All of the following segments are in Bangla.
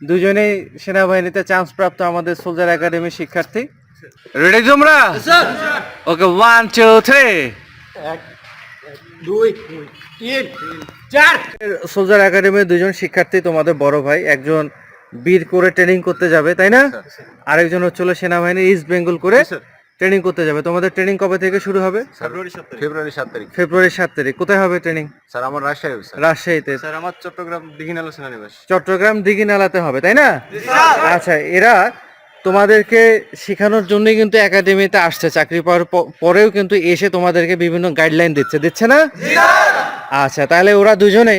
দুজনেই সেনাবাহিনীতে চান্স প্রাপ্ত আমাদের সোলজার একাডেমির শিক্ষার্থী। রেডি তোমরা ওকে ওয়ান টু থ্রি দুই তিন চার। সোলজার একাডেমির দুজন শিক্ষার্থী তোমাদের বড় ভাই একজন বীর করে ট্রেনিং করতে যাবে তাই না? আরেকজন হচ্ছিল সেনাবাহিনী ইস্ট বেঙ্গল করে ট্রেনিং করতে যাবে। তোমাদের ট্রেনিং কবে থেকে শুরু হবে? ফেব্রুয়ারি সাত তারিখ। ফেব্রুয়ারি সাত তারিখ। ফেব্রুয়ারি সাত তারিখ। কোথায় হবে ট্রেনিং স্যার আমার রাজশাহী স্যার রাজশাহীতে। স্যার আমার চট্টগ্রাম দিঘিনালা সেনানিবাস। চট্টগ্রাম দিঘিনালাতে হবে তাই না? আচ্ছা এরা তোমাদেরকে শেখানোর জন্যই কিন্তু একাডেমিতে আসছে। চাকরি পাওয়ার পরেও কিন্তু এসে তোমাদেরকে বিভিন্ন গাইডলাইন দিচ্ছে। দিচ্ছে না? আচ্ছা তাহলে ওরা দুজনে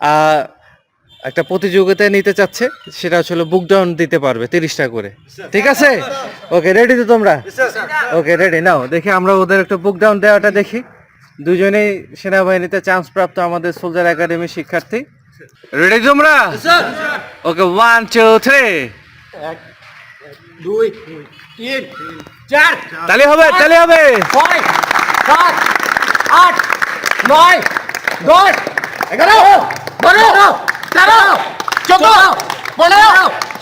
আহ, একটা প্রতিযোগিতায় নিতে চাচ্ছে সেটা হচ্ছে বুক ডাউন দিতে পারবে তিরিশটা করে। ঠিক আছে? ওকে রেডি তো তোমরা? ওকে রেডি নাও দেখি আমরা ওদের একটা বুক ডাউন দেওয়াটা দেখি। দুজনেই সেনাবাহিনীতে চান্স প্রাপ্ত আমাদের সোলজার একাডেমির শিক্ষার্থী। রেডি তোমরা? ওকে ওয়ান টু থ্রি দুই তিন চার। তালি হবে তালি হবে। ছয় সাত আট নয় দশ। এগারো! বারো!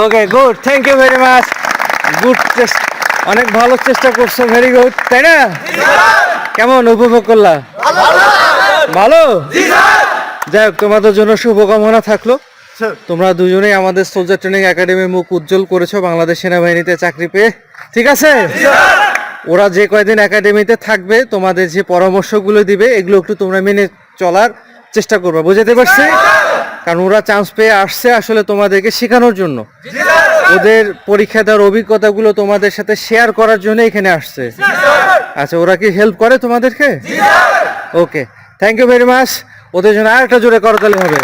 okay good thank you very much good অনেক ভালো চেষ্টা করছ ভেরি গুড তাই না? কেমন উপভোগ করলা? ভালো? যাই হোক তোমাদের জন্য শুভকামনা থাকল। তোমরা দুজনেই আমাদের সোলজার ট্রেনিং একাডেমির মুখ উজ্জ্বল করেছ বাংলাদেশ সেনাবাহিনীতে চাকরি পেয়ে। ঠিক আছে? ওরা যে কয়দিন একাডেমিতে থাকবে তোমাদের যে পরামর্শগুলো দিবে এগুলো একটু তোমরা মেনে চলার চেষ্টা করবে। বুঝতে পারছি? কারণ ওরা চান্স পেয়ে আসছে আসলে তোমাদেরকে শেখানোর জন্য। ওদের পরীক্ষা দেওয়ার অভিজ্ঞতাগুলো তোমাদের সাথে শেয়ার করার জন্য এখানে আসছে। আচ্ছা ওরা কি হেল্প করে তোমাদেরকে? Okay thank you very much ওদের জন্য আর একটা জোরে করতালি হবে।